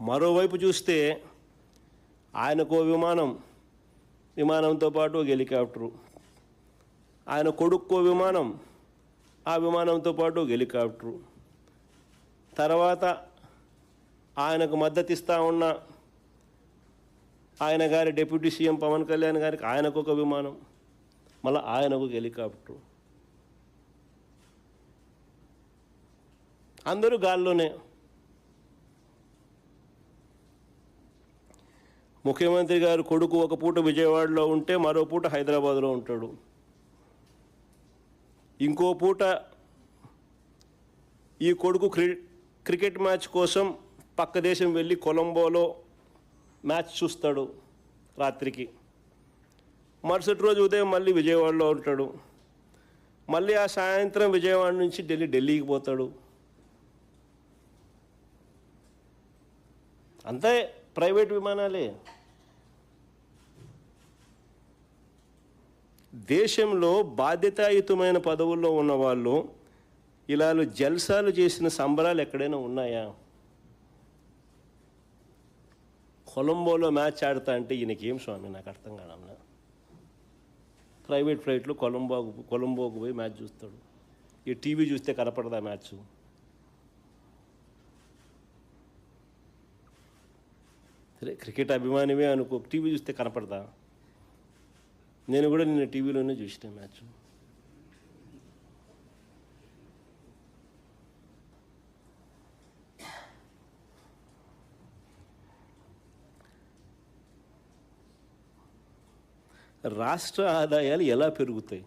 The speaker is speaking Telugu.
మరోవైపు చూస్తే ఆయనకు విమానం విమానంతో పాటు ఒక హెలికాప్టరు. ఆయన కొడుక్కో విమానం ఆ విమానంతో పాటు ఒక హెలికాప్టరు. తర్వాత ఆయనకు మద్దతు ఉన్న ఆయన గారి డిప్యూటీ సీఎం పవన్ కళ్యాణ్ గారికి ఆయనకు ఒక విమానం మళ్ళీ ఆయనకు ఒక హెలికాప్టర్. అందరూ గాల్లోనే. ముఖ్యమంత్రి గారు కొడుకు ఒక పూట విజయవాడలో ఉంటే మరో పూట హైదరాబాద్లో ఉంటాడు. ఇంకో పూట ఈ కొడుకు క్రి క్రికెట్ మ్యాచ్ కోసం పక్క దేశం వెళ్ళి కొలంబోలో మ్యాచ్ చూస్తాడు రాత్రికి. మరుసటి రోజు ఉదయం మళ్ళీ విజయవాడలో ఉంటాడు. మళ్ళీ ఆ సాయంత్రం విజయవాడ నుంచి ఢిల్లీ ఢిల్లీకి పోతాడు. అంతే ప్రైవేట్ విమానాలే. దేశంలో బాధ్యతాయుతమైన పదవుల్లో ఉన్నవాళ్ళు ఇలా జల్సాలు చేసిన సంబరాలు ఎక్కడైనా ఉన్నాయా? కొలంబోలో మ్యాచ్ ఆడతా అంటే ఈయనకేం స్వామి? నాకు అర్థం కాదన్నా ప్రైవేట్ ఫ్లైట్లో కొలంబోకు కొలంబోకు పోయి మ్యాచ్ చూస్తాడు. ఈ టీవీ చూస్తే కనపడదా మ్యాచ్? సరే క్రికెట్ అభిమానివే అనుకో టీవీ చూస్తే కనపడదా? నేను కూడా నిన్న టీవీలోనే చూసిన మ్యాచ్. రాష్ట్ర ఆదాయాలు ఎలా పెరుగుతాయి?